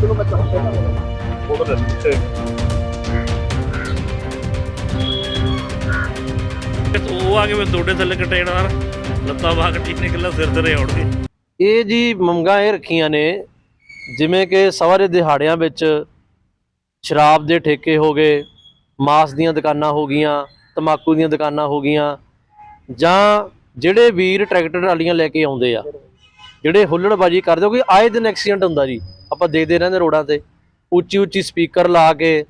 ਚਲੋ ਮੈਂ ਚਾਹੁੰਦਾ ਉਹ ਤਾਂ ਦੱਸ ਉਹ ਆ ਕੇ ਮੈਂ ਤੁਹਾਡੇ ਥੱਲੇ ਕਟੇਣਾ ਲੱਤਾਂ ਬਾਹ ਕੱਟੀ ਨਿਕਲਣਾ ਸਿਰ ਤੇ ਆਉਣਗੇ ਇਹ ਜੀ ਮੰਗਾਂ ਇਹ ਰੱਖੀਆਂ ਨੇ, ਜਿਵੇਂ ਕਿ ਸਵਾਰੇ ਦਿਹਾੜਿਆਂ ਵਿੱਚ ਸ਼ਰਾਬ ਦੇ ਠੇਕੇ ਹੋ ਗਏ, ਮਾਸ ਦੀਆਂ ਦੁਕਾਨਾਂ ਹੋ ਗਈਆਂ ਤਮਾਕੂ ਦੀਆਂ ਦੁਕਾਨਾਂ ਹੋ ਗਈਆਂ, ਜਾਂ ਜਿਹੜੇ ਵੀਰ ਟਰੈਕਟਰ ਟਰਾਲੀਆਂ ਲੈ ਕੇ ਆਉਂਦੇ ਆ, ਜਿਹੜੇ ਹੁੱਲੜਬਾਜੀ ਕਰਦੇ ਹੋ ਆਏ ਦਿਨ ਐਕਸੀਡੈਂਟ ਹੁੰਦਾ ਜੀ, ਆਪਾਂ ਦੇਖਦੇ ਰਹਿੰਦੇ ਰੋਡਾਂ ਤੇ ਉੱਚੀ ਉੱਚੀ ਸਪੀਕਰ ਲਾ ਕੇ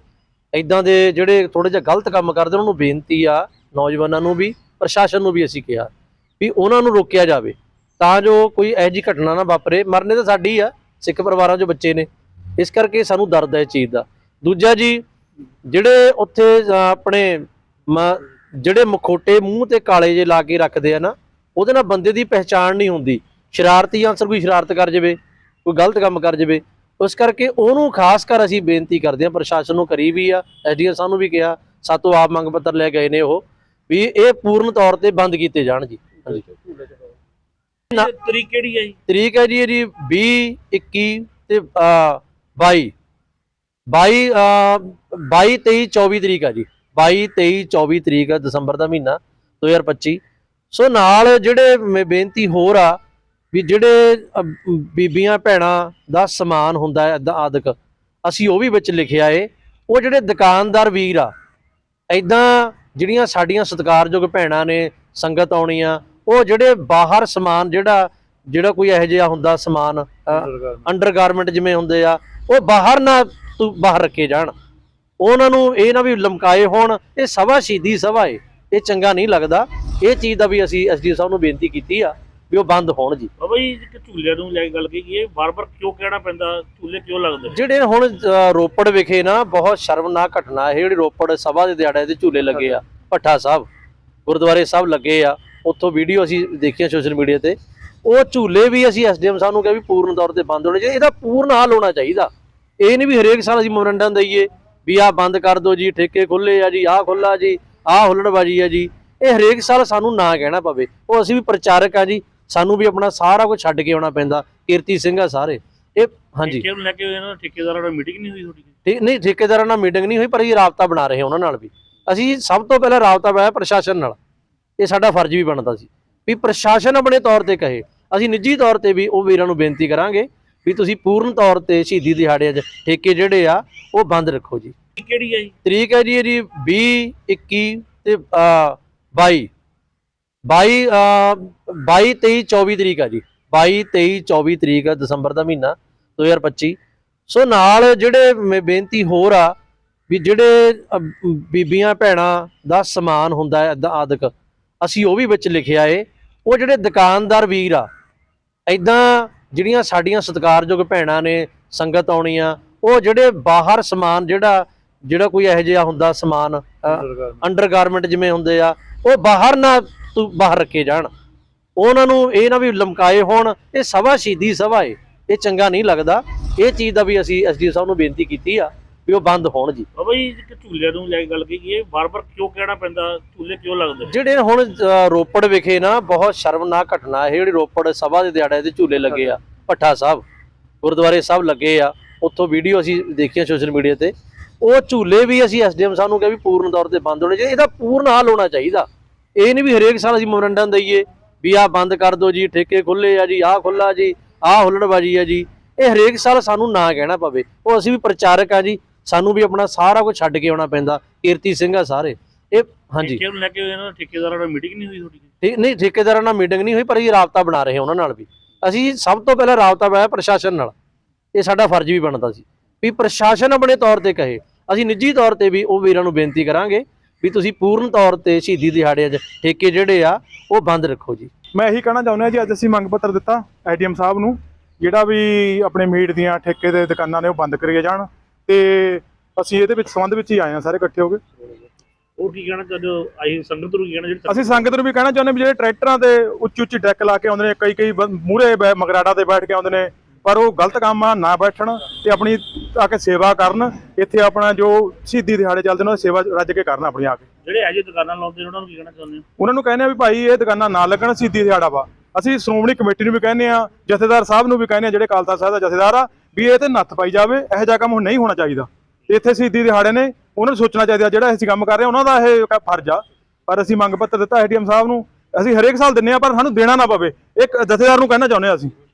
ਇਦਾਂ ਦੇ ਜਿਹੜੇ ਥੋੜੇ ਜਿਹਾ ਗਲਤ ਕੰਮ ਕਰਦੇ ਉਹਨਾਂ ਨੂੰ ਬੇਨਤੀ ਆ, ਨੌਜਵਾਨਾਂ ਨੂੰ ਵੀ, ਪ੍ਰਸ਼ਾਸਨ ਨੂੰ ਵੀ ਅਸੀਂ ਕਿਹਾ ਵੀ ਉਹਨਾਂ ਨੂੰ ਰੋਕਿਆ ਜਾਵੇ, ਤਾਂ ਜੋ ਕੋਈ ਇਹੋ ਜਿਹੀ ਘਟਨਾ ਨਾ ਵਾਪਰੇ, ਮਰਨੇ ਤਾਂ ਸਾਡੀ ਆ, ਸਿੱਖ ਪਰਿਵਾਰਾਂ 'ਚੋਂ ਬੱਚੇ ਨੇ, ਇਸ ਕਰਕੇ ਸਾਨੂੰ ਦਰਦ ਹੈ ਇਸ ਚੀਜ਼ ਦਾ। ਦੂਜਾ ਜੀ, ਜਿਹੜੇ ਉੱਥੇ ਆਪਣੇ ਮ- ਜਿਹੜੇ ਮਖੋਟੇ ਮੂੰਹ ਤੇ ਕਾਲੇ ਜੇ ਲਾ ਕੇ ਰੱਖਦੇ ਆ ਨਾ ਉਹਦੇ ਨਾਲ ਬੰਦੇ ਦੀ ਪਹਿਚਾਣ ਨਹੀਂ ਹੁੰਦੀ। ਸ਼ਰਾਰਤੀ ਅਨਸਰ ਕੋਈ ਸ਼ਰਾਰਤ ਕਰ ਜਾਵੇ ਕੋਈ ਗਲਤ ਕੰਮ ਕਰ ਜਾਵੇ। ਉਸ ਕਰਕੇ ਉਹਨੂੰ ਖਾਸ ਕਰ ਅਸੀਂ ਬੇਨਤੀ ਕਰਦੇ ਹਾਂ ਪ੍ਰਸ਼ਾਸਨ ਨੂੰ ਕਰੀ ਵੀ ਆ ਐਸਡੀਐਮ ਸਾਨੂੰ ਵੀ ਕਿਹਾ ਸਾਤੋਂ ਆਪ ਮੰਗ ਪੱਤਰ ਲੈ ਗਏ ਨੇ ਉਹ ਵੀ ਇਹ ਪੂਰਨ ਤੌਰ ਤੇ ਬੰਦ ਕੀਤੇ ਜਾਣ ਜੀ ਤਰੀਕ ਕਿਹੜੀ ਹੈ ਜੀ? ਤਰੀਕ ਹੈ ਜੀ ਇਹਦੀ 20 21 ਤੇ ਅਹ, 22 22 ਅਹ, 22 23 24 ਤਰੀਕ ਹੈ ਜੀ। 22 23 24 ਤਰੀਕ ਹੈ ਦਸੰਬਰ ਦਾ ਮਹੀਨਾ 2025 ਸੋ ਨਾਲ ਜਿਹੜੇ ਬੇਨਤੀ ਹੋਰ ਆ ਵੀ ਜਿਹੜੇ ਬੀਬੀਆਂ ਭੈਣਾਂ ਦਾ ਸਮਾਨ ਹੁੰਦਾ ਹੈ ਆਦਿਕ ਅਸੀਂ ਉਹ ਵੀ ਵਿੱਚ ਲਿਖਿਆ ਏ। ਉਹ ਜਿਹੜੇ ਦੁਕਾਨਦਾਰ ਵੀਰ ਆ ਐਦਾਂ ਜਿਹੜੀਆਂ ਸਾਡੀਆਂ ਸਤਿਕਾਰਯੋਗ ਭੈਣਾਂ ਨੇ ਸੰਗਤ ਆਉਣੀ ਆ ਉਹ ਜਿਹੜੇ ਬਾਹਰ ਸਮਾਨ ਜਿਹੜਾ ਜਿਹੜਾ ਕੋਈ ਇਹੋ ਜਿਹਾ ਹੁੰਦਾ ਸਮਾਨ ਅੰਡਰਗਾਰਮੈਂਟ ਜਿਵੇਂ ਹੁੰਦੇ ਆ ਉਹ ਬਾਹਰ ਨਾ ਤੂੰ ਬਾਹਰ ਰੱਖੇ ਜਾਣ। ਉਹਨਾਂ ਨੂੰ ਇਹ ਨਾ ਵੀ ਲਮਕਾਏ ਹੋਣ ਇਹ ਸਭਾ ਸ਼ਹੀਦੀ ਸਭਾ ਏ। ਇਹ ਚੰਗਾ ਨਹੀਂ ਲੱਗਦਾ। ਇਹ ਚੀਜ਼ ਦਾ ਵੀ ਅਸੀਂ ਐਸਡੀ ਸਾਹਿਬ ਨੂੰ ਬੇਨਤੀ ਕੀਤੀ ਆ ਵੀ ਉਹ ਬੰਦ ਹੋਣ ਜੀ। ਬਾਬਾ ਜੀ ਇੱਕ ਝੂਲਿਆਂ ਨੂੰ ਲੈ ਕੇ ਗੱਲ ਕੀਤੀ ਇਹ ਵਾਰ-ਵਾਰ ਕਿਉਂ ਕਹਿਣਾ ਪੈਂਦਾ? ਝੂਲੇ ਕਿਉਂ ਲੱਗਦੇ? ਜਿਹੜੇ ਹੁਣ ਰੋਪੜ ਵਿਖੇ ਨਾ ਬਹੁਤ ਸ਼ਰਮਨਾਕ ਘਟਨਾ ਇਹ ਜਿਹੜੀ ਰੋਪੜ ਸਭਾ ਦੇ ਦਿਹਾੜੇ ਤੇ ਝੂਲੇ ਲੱਗੇ ਆ ਭੱਠਾ ਸਾਹਿਬ ਗੁਰਦੁਆਰੇ ਸਾਹਿਬ ਲੱਗੇ ਆ। ਉੱਥੋਂ ਵੀਡੀਓ ਅਸੀਂ ਦੇਖੀਆਂ ਸੋਸ਼ਲ ਮੀਡੀਆ ਤੇ। ਉਹ ਝੂਲੇ ਵੀ ਅਸੀਂ ਐਸਡੀਐਮ ਸਾਹਿਬ ਨੂੰ ਕਿਹਾ ਵੀ ਪੂਰਨ ਤੌਰ ਤੇ ਬੰਦ ਹੋਣੇ ਚਾਹੀਦੇ। ਇਹਦਾ ਪੂਰਨ ਹੱਲ ਹੋਣਾ ਚਾਹੀਦਾ। ਇਹ ਨਹੀਂ ਵੀ ਹਰੇਕ ਸਾਲ ਅਸੀਂ ਮੈਮੋਰੰਡਮ ਦਈਏ। ਵੀ ਆਹ ਬੰਦ ਕਰ ਦਿਓ ਜੀ ਠੇਕੇ ਖੁੱਲੇ ਆ ਜੀ ਆਹ ਖੁੱਲਾ ਜੀ ਆਹ ਹੁੱਲੜਬਾਜੀ ਆ ਜੀ। ਇਹ ਹਰੇਕ ਸਾਲ ਸਾਨੂੰ ਨਾ ਕਹਿਣਾ ਪਵੇ। ਉਹ ਅਸੀਂ ਵੀ ਪ੍ਰਚਾਰਕ ਆ ਜੀ ਸਾਨੂੰ ਵੀ ਆਪਣਾ ਸਾਰਾ ਕੁਝ ਛੱਡ ਕੇ ਆਉਣਾ ਪੈਂਦਾ। ਕੀਰਤੀ ਸਿੰਘ ਆ ਸਾਰੇ। ਇਹ ਹਾਂਜੀ। ਠੇਕੇ ਨੂੰ ਲੈ ਕੇ ਇਹਨਾਂ ਠੇਕੇਦਾਰਾਂ ਨਾਲ ਮੀਟਿੰਗ ਨਹੀਂ ਹੋਈ ਤੁਹਾਡੀ ਠੀਕ ਨਹੀਂ ਠੇਕੇਦਾਰਾਂ ਨਾਲ ਮੀਟਿੰਗ ਨਹੀਂ ਹੋਈ ਪਰ ਅਸੀਂ ਰਾਬਤਾ ਬਣਾ ਰਹੇ ਹਾਂ ਉਹਨਾਂ ਨਾਲ ਵੀ। ਅਸੀਂ ਸਭ ਤੋਂ ਪਹਿਲਾਂ ਰਾਬਤਾ ਬਣਾਇਆ ਪ੍ਰਸ਼ਾਸਨ ਨਾਲ। ਇਹ ਸਾਡਾ ਫਰਜ਼ ਵੀ ਬਣਦਾ ਸੀ। ਵੀ ਪ੍ਰਸ਼ਾਸਨ ਆਪਣੇ ਤੌਰ ਤੇ ਕਹੇ। ਅਸੀਂ ਨਿੱਜੀ ਤੌਰ ਤੇ ਵੀ ਉਹ ਵੀਰਾਂ ਨੂੰ ਬੇਨਤੀ ਕਰਾਂਗੇ ਵੀ ਤੁਸੀਂ ਪੂਰਨ ਤੌਰ ਤੇ ਸ਼ਹੀਦੀ ਦਿਹਾੜੇ 'ਚ ਠੇਕੇ ਜਿਹੜੇ ਆ ਉਹ ਬੰਦ ਰੱਖੋ ਜੀ। ਕਿਹੜੀ ਹੈ ਜੀ? ਤਰੀਕ ਹੈ ਜੀ ਇਹਦੀ 20 21 ਤੇ ਅ, 22 22 ਅ, 22 23 24 ਤਰੀਕ ਆ ਜੀ। 22 23 24 ਤਰੀਕ ਹੈ ਦਸੰਬਰ ਦਾ ਮਹੀਨਾ 2025 ਸੋ ਨਾਲ ਜਿਹੜੇ ਬੇਨਤੀ ਹੋਰ ਆ ਵੀ ਜਿਹੜੇ ਬੀਬੀਆਂ ਭੈਣਾਂ ਦਾ ਸਮਾਨ ਹੁੰਦਾ ਹੈ ਆਦਿਕ ਅਸੀਂ ਉਹ ਵੀ ਵਿੱਚ ਲਿਖਿਆ ਏ। ਉਹ ਜਿਹੜੇ ਦੁਕਾਨਦਾਰ ਵੀਰ ਆ ਐਦਾਂ ਜਿਹੜੀਆਂ ਸਾਡੀਆਂ ਸਤਿਕਾਰਯੋਗ ਭੈਣਾਂ ਨੇ ਸੰਗਤ ਆਉਣੀ ਆ ਉਹ ਜਿਹੜੇ ਬਾਹਰ ਸਮਾਨ ਜਿਹੜਾ ਜਿਹੜਾ ਕੋਈ ਇਹੋ ਜਿਹਾ ਹੁੰਦਾ ਸਮਾਨ ਅੰਡਰਗਾਰਮੈਂਟ ਜਿਵੇਂ ਹੁੰਦੇ ਆ ਉਹ ਬਾਹਰ ਨਾ ਬਾਹਰ ਰੱਖੇ ਜਾਣ। ਉਹਨਾਂ ਨੂੰ ਇਹ ਨਾ ਵੀ ਲਮਕਾਏ ਹੋਣ ਇਹ ਸਭਾ ਸ਼ਹੀਦੀ ਸਭਾ ਏ। ਇਹ ਚੰਗਾ ਨਹੀਂ ਲੱਗਦਾ। ਇਹ ਚੀਜ਼ ਦਾ ਵੀ ਅਸੀਂ ਐਸਡੀ ਸਾਹਿਬ ਨੂੰ ਬੇਨਤੀ ਕੀਤੀ ਆ। ਵੀ ਉਹ ਬੰਦ ਹੋਣ ਜੀ। ਬਾਬਾ ਜੀ ਇੱਕ ਝੂਲਿਆਂ ਨੂੰ ਲੈ ਕੇ ਗੱਲ ਕੀਤੀ ਇਹ ਵਾਰ-ਵਾਰ ਕਿਉਂ ਕਹਿਣਾ ਪੈਂਦਾ? ਝੂਲੇ ਕਿਉਂ ਲੱਗਦੇ? ਜਿਹੜੇ ਹੁਣ ਅ, ਰੋਪੜ ਵਿਖੇ ਨਾ ਬਹੁਤ ਸ਼ਰਮਨਾਕ ਘਟਨਾ ਇਹ ਜਿਹੜੀ ਰੋਪੜ ਸਭਾ ਦੇ ਦਿਹਾੜੇ ਤੇ ਝੂਲੇ ਲੱਗੇ ਆ ਭੱਠਾ ਸਾਹਿਬ ਗੁਰਦੁਆਰੇ ਸਾਹਿਬ ਲੱਗੇ ਆ ਉੱਥੋਂ ਵੀਡੀਓ ਅਸੀਂ ਦੇਖੀਆਂ ਸੋਸ਼ਲ ਮੀਡੀਆ ਤੇ। ਉਹ ਝੂਲੇ ਵੀ ਅਸੀਂ ਐਸਡੀਐਮ ਸਾਹਿਬ ਨੂੰ ਕਿਹਾ ਵੀ ਪੂਰਨ ਤੌਰ ਤੇ ਬੰਦ ਹੋਣੇ ਚਾਹੀਦੇ ਇਹਦਾ ਪੂਰਨ ਹੱਲ ਹੋਣਾ ਚਾਹੀਦਾ। ਇਹ ਨਹੀਂ ਵੀ ਹਰੇਕ ਸਾਲ ਅਸੀਂ ਮੈਮੋਰੰਡਮ ਦਈਏ ਵੀ ਆਹ ਬੰਦ ਕਰ ਦਿਓ ਜੀ ਠੇਕੇ ਖੁੱਲੇ ਆ ਜੀ ਆਹ ਖੁੱਲਾ ਜੀ ਆਹ ਹੁੱਲੜਬਾਜੀ ਆ ਜੀ। ਇਹ ਹਰੇਕ ਸਾਲ ਸਾਨੂੰ ਨਾ ਕਹਿਣਾ ਪਵੇ। ਉਹ ਅਸੀਂ ਵੀ ਪ੍ਰਚਾਰਕ ਆ ਜੀ ਸਾਨੂੰ ਵੀ ਆਪਣਾ ਸਾਰਾ ਕੁਝ ਛੱਡ ਕੇ ਆਉਣਾ ਪੈਂਦਾ ਕੀਰਤੀ ਸਿੰਘ ਆ ਸਾਰੇ। ਇਹ ਹਾਂਜੀ। ਠੇਕੇ ਨੂੰ ਲੈ ਕੇ ਇਹਨਾਂ ਠੇਕੇਦਾਰਾਂ ਨਾਲ ਮੀਟਿੰਗ ਨਹੀਂ ਹੋਈ ਤੁਹਾਡੀ? ਠੀਕ ਨਹੀਂ ਠੇਕੇਦਾਰਾਂ ਨਾਲ ਮੀਟਿੰਗ ਨਹੀਂ ਹੋਈ ਪਰ ਅਸੀਂ ਰਾਬਤਾ ਬਣਾ ਰਹੇ ਹਾਂ ਉਹਨਾਂ ਨਾਲ ਵੀ। ਅਸੀਂ ਸਭ ਤੋਂ ਪਹਿਲਾਂ ਰਾਬਤਾ ਬਣਾਇਆ ਪ੍ਰਸ਼ਾਸਨ ਨਾਲ। ਇਹ ਸਾਡਾ ਫਰਜ਼ ਵੀ ਬਣਦਾ ਸੀ। ਵੀ ਪ੍ਰਸ਼ਾਸਨ ਆਪਣੇ ਤੌਰ ਤੇ ਕਹੇ। ਅਸੀਂ ਨਿੱਜੀ ਤੌਰ ਤੇ ਵੀ ਉਹ ਵੀਰਾਂ ਨੂੰ ਬੇਨਤੀ ਕਰਾਂਗੇ ਵੀ ਤੁਸੀਂ ਪੂਰਨ ਤੌਰ ਤੇ ਸ਼ਹੀਦੀ ਦਿਹਾੜੇ 'ਚ ਠੇਕੇ ਜਿਹੜੇ ਆ ਉਹ ਬੰਦ ਰੱਖੋ ਜੀ। ਮੈਂ ਇਹੀ ਕਹਿਣਾ ਚਾਹੁੰਦਾ ਜੀ ਅੱਜ ਅਸੀਂ ਮੰਗ ਪੱਤਰ ਦਿੱਤਾ ਐਡੀਐਮ ਸਾਹਿਬ ਨੂੰ ਜਿਹੜਾ ਵੀ ਆਪਣੇ ਮੀਟ ਦੀਆਂ ਠੇਕੇ ਦੇ ਦੁਕਾਨਾਂ ਨੇ ਉਹ ਬੰਦ ਕਰੀਏ ਜਾਣ। ਤੇ ਅਸੀਂ ਇਹਦੇ ਵਿੱਚ ਸੰਬੰਧ ਵਿੱਚ ਹੀ ਆਏ ਹਾਂ ਸਾਰੇ ਇਕੱਠੇ ਹੋ ਕੇ। ਉਹ ਕੀ ਕਹਿਣਾ ਚਾਹੁੰਦੇ ਹੋ? ਆਈ ਸੰਗਤ ਨੂੰ ਕੀ ਕਹਿਣਾ ਜਿਹੜੀ ਅਸੀਂ ਸੰਗਤ ਨੂੰ ਵੀ ਕਹਿਣਾ ਚਾਹੁੰਦੇ ਵੀ ਜਿਹੜੇ ਟਰੈਕਟਰਾਂ ਤੇ ਉੱਚੀ ਉੱਚੀ ਡੈਕ ਲਾ ਕੇ ਆਉਂਦੇ ਨੇ ਕਈ ਕਈ ਮੂਰੇ ਮਗਰਾੜਾ ਤੇ ਬੈਠ ਕੇ ਆਉਂਦੇ ਨੇ ਪਰ ਉਹ ਗਲਤ ਕੰਮ ਆ ਨਾ ਬੈਠਣ ਤੇ ਆਪਣੀ ਆ ਕੇ ਸੇਵਾ ਕਰਨ ਇੱਥੇ ਆਪਣਾ ਜੋ ਸ਼ਹੀਦੀ ਦਿਹਾੜੇ ਚੱਲਦੇ ਨੇ ਉਹ ਸੇਵਾ ਰੱਜ ਕੇ ਕਰਨ ਆਪਣੀ ਆ ਕੇ। ਜਿਹੜੇ ਅਜੇ ਦੁਕਾਨਾਂ ਲਾਉਂਦੇ ਨੇ ਉਹਨਾਂ ਨੂੰ ਕੀ ਕਹਿਣਾ ਚਾਹੁੰਦੇ ਹੋ? ਉਹਨਾਂ ਨੂੰ ਕਹਿੰਦੇ ਆ ਵੀ ਭਾਈ ਇਹ ਦੁਕਾਨਾਂ ਨਾ ਲੱਗਣ ਸਿੱਧੀ ਦਿਹਾੜਾ ਵਾ। ਅਸੀਂ ਸ਼੍ਰੋਮਣੀ ਕਮੇਟੀ ਨੂੰ ਵੀ ਕਹਿੰਦੇ ਆ ਜਥੇਦਾਰ ਸਾਹਿਬ ਨੂੰ ਵੀ ਕਹਿੰਦੇ ਆ ਜਿਹੜੇ ਕਾਲਤਾ ਸਾਹਿਬ ਦਾ ਜਥੇਦਾਰ ਆ ਵੀ ਇਹ ਤੇ ਨੱਥ ਪਾਈ ਜਾਵੇ, ਇਹੋ ਜਿਹਾ ਕੰਮ ਹੁਣ ਨਹੀਂ ਹੋਣਾ ਚਾਹੀਦਾ। ਤੇ ਇੱਥੇ ਸ਼ਹੀਦੀ ਦਿਹਾੜੇ ਨੇ, ਉਹਨਾਂ ਨੂੰ ਸੋਚਣਾ ਚਾਹੀਦਾ, ਜਿਹੜਾ ਅਸੀਂ ਕੰਮ ਕਰ ਰਹੇ ਹਾਂ, ਉਹਨਾਂ ਦਾ ਇਹ ਫਰਜ਼ ਆ। ਪਰ ਅਸੀਂ ਮੰਗ ਪੱਤਰ ਦਿੱਤਾ ਐਡੀਐਮ ਸਾਹਿਬ ਨੂੰ, ਅਸੀਂ ਹਰੇਕ ਸਾਲ ਦਿੰਨੇ ਆ ਪਰ ਸਾਨੂੰ ਦੇਣਾ ਨਾ ਪਵੇ। ਇੱਕ ਜਥੇਦਾਰ ਨੂੰ ਕਹਿਣਾ ਚਾਹੁੰਦੇ ਆ ਅਸੀਂ।